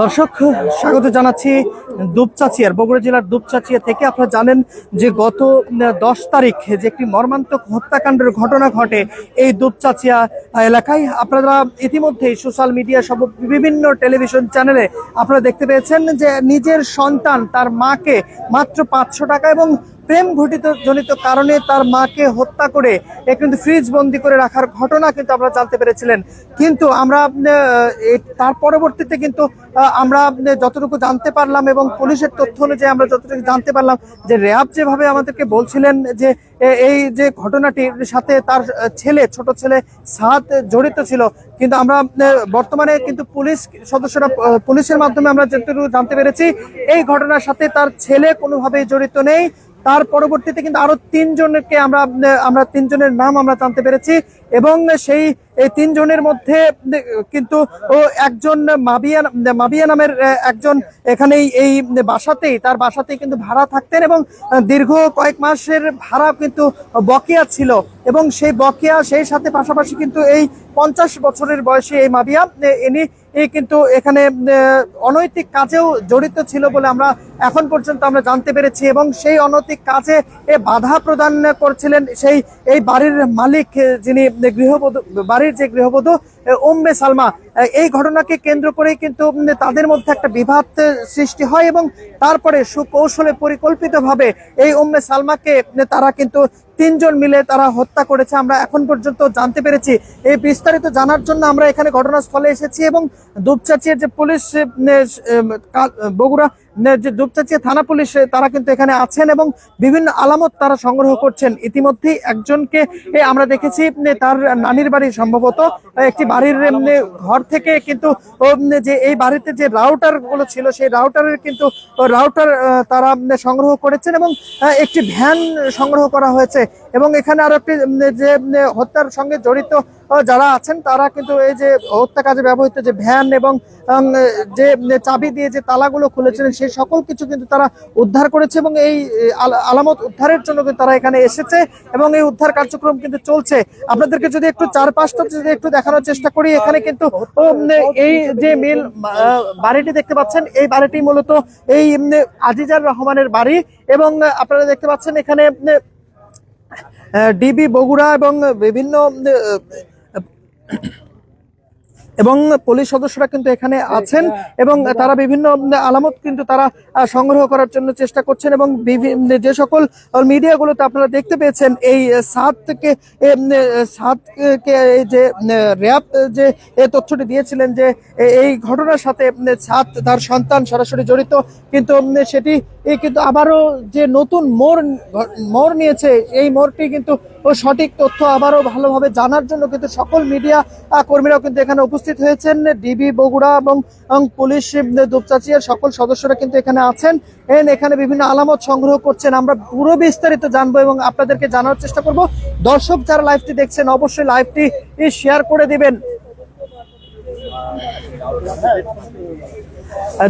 দর্শক, স্বাগত জানাচ্ছি দুপচাচিয়ার, বগুড়া জেলার দুপচাচিয়া থেকে। আপনারা জানেন যে গত দশ তারিখ যে একটি মর্মান্তক হত্যাকাণ্ডের ঘটনা ঘটে এই দুপচাচিয়া এলাকায়। আপনারা ইতিমধ্যেই সোশ্যাল মিডিয়া সব বিভিন্ন টেলিভিশন চ্যানেলে আপনারা দেখতে পেয়েছেন যে নিজের সন্তান তার মাকে মাত্র পাঁচশো টাকা এবং প্রেম ঘটিত জনিত কারণে তার মাকে হত্যা করে কিন্তু ফ্রিজ বন্দি করে রাখার ঘটনা কিন্তু আমরা জানতে পেরেছিলেন। কিন্তু আমরা তার পরবর্তীতে কিন্তু আমরা যতটুকু জানতে পারলাম এবং পুলিশের তথ্য অনুযায়ী আমরা যতটুকু জানতে পারলাম যে র্যাব যেভাবে আমাদেরকে বলছিলেন যে এই যে ঘটনাটির সাথে তার ছেলে, ছোট ছেলে সাদ জড়িত ছিল। কিন্তু আমরা বর্তমানে কিন্তু পুলিশ সদস্যরা পুলিশের মাধ্যমে আমরা যতটুকু জানতে পেরেছি, এই ঘটনার সাথে তার ছেলে কোনোভাবেই জড়িত নেই। তার পরবর্তীতে কিন্তু আরও তিনজনকে আমরা আমরা তিনজনের নাম আমরা জানতে পেরেছি এবং সেই, এই তিনজনের মধ্যে কিন্তু একজন মাবিয়া মাবিয়া নামের একজন এখানেই এই বাসাতেই, তার বাসাতেই কিন্তু ভাড়া থাকতেন এবং দীর্ঘ কয়েক মাসের ভাড়া কিন্তু বকেয়া ছিল এবং সেই বকেয়া সেই সাথে পাশাপাশি কিন্তু এই পঞ্চাশ বছরের বয়সে এই মাবিয়া ইনি কিন্তু এখানে অনৈতিক কাজেও জড়িত ছিল বলে আমরা এখন পর্যন্ত আমরা জানতে পেরেছি এবং সেই অনৈতিক কাজে এ বাধা প্রদান করছিলেন সেই, এই বাড়ির মালিক, যিনি গৃহবধূ, বাড়ির যে গৃহবধূ উম্মে সালমা এই ঘটনাকে কেন্দ্র করেই কিন্তু তাদের মধ্যে একটা বিভাদ সৃষ্টি হয় এবং তারপরে সুকৌশলে পরিকল্পিতভাবে এই উম্মে সালমাকে তারা কিন্তু তিনজন মিলে তারা হত্যা করেছে। আমরা এখন পর্যন্ত জানতে পেরেছি। এই বিস্তারিত জানার জন্য আমরা এখানে ঘটনাস্থলে এসেছি এবং দুপচাচিয়ার যে পুলিশ বগুড়া যে দুপচাচিয়া থানা পুলিশ তারা কিন্তু এখানে আছেন এবং বিভিন্ন আলামত তারা সংগ্রহ করছেন। ইতিমধ্যেই একজনকে আমরা দেখেছি তার নানির বাড়ি সম্ভবত একটি বাড়ির ঘর থেকে কিন্তু যে এই বাড়িতে যে রাউটারগুলো ছিল, সেই রাউটারের কিন্তু রাউটার তারা সংগ্রহ করেছেন এবং একটি ভ্যান সংগ্রহ করা হয়েছে। এবং এখানে আরও একটি যে হত্যার সঙ্গে জড়িত যারা আছেন, তারা কিন্তু এই যে হত্যা কাজে ব্যবহৃত যে ভ্যান এবং যে চাবি দিয়ে যে তালাগুলো খুলেছিলেন সেই সকল কিছু কিন্তু তারা উদ্ধার করেছে এবং এই আলামত উদ্ধারের জন্য কিন্তু তারা এখানে এসেছে এবং এই উদ্ধার কার্যক্রম কিন্তু চলছে। আপনাদেরকে যদি একটু চারপাশটা যদি একটু দেখানোর চেষ্টা করি। এখানে কিন্তু এই যে মিল বাড়িটি দেখতে পাচ্ছেন এই বাড়িটি মূলত এই আজিজার রহমানের বাড়ি এবং আপনারা দেখতে পাচ্ছেন এখানে ডিবি বগুড়া এবং বিভিন্ন এবং পুলিশ সদস্যরা কিন্তু এখানে আছেন এবং তারা বিভিন্ন আলামত কিন্তু তারা সংগ্রহ করার জন্য চেষ্টা করছেন এবং বিভিন্ন যে সকল মিডিয়াগুলোতে আপনারা দেখতে পেয়েছেন এই সাত থেকে সাতকে এই যে র্যাব যে এই তথ্যটি দিয়েছিলেন যে এই ঘটনার সাথে সাত তার সন্তান সরাসরি জড়িত কিন্তু সেটি এই কিন্তু আবারও যে নতুন মোড় মোড় নিয়েছে, এই মোড়টি কিন্তু সঠিক তথ্য আবারও ভালোভাবে জানার জন্য কিন্তু সকল মিডিয়া কর্মীরাও কিন্তু এখানে উপস্থিত হয়েছেন। ডিবি, বগুড়া এবং পুলিশ, দুপচাচিয়ার সকল সদস্যরা কিন্তু এখানে আছেন। এন, এখানে বিভিন্ন আলামত সংগ্রহ করছেন। আমরা পুরো বিস্তারিত জানব এবং আপনাদেরকে জানার চেষ্টা করব। দর্শক যারা লাইভটি দেখছেন, অবশ্যই লাইভটি শেয়ার করে দিবেন।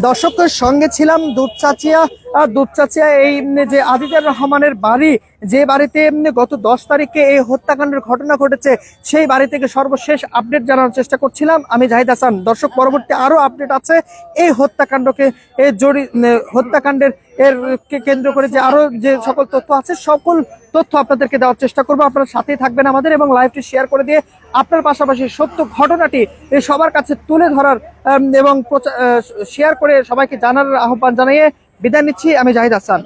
দর্শকের সঙ্গে ছিলাম দুধচাচিয়া আর দুধচাচিয়া এই যে আজিজার রহমানের বাড়ি, যে বাড়িতে গত দশ তারিখে এই হত্যাকাণ্ডের ঘটনা ঘটেছে, সেই বাড়ি থেকে সর্বশেষ আপডেট জানানোর চেষ্টা করছিলাম। আমি জাহিদ হাসান, দর্শক, পরবর্তী আরও আপডেট আছে। এই হত্যাকাণ্ডকে জড়ি হত্যাকাণ্ডের, এর, কে কেন্দ্র করে যে আরও যে সকল তথ্য আছে, সকল তথ্য আপনাদেরকে দেওয়ার চেষ্টা করব। আপনারা সাথেই থাকবেন আমাদের এবং লাইভটি শেয়ার করে দিয়ে আপনার পাশাপাশি সত্য ঘটনাটি সবার কাছে তুলে ধরার এবং শেয়ার করে সবাইকে জানার আহ্বান জানিয়ে বিদায় নিচ্ছি আমি জাহিদ হাসান।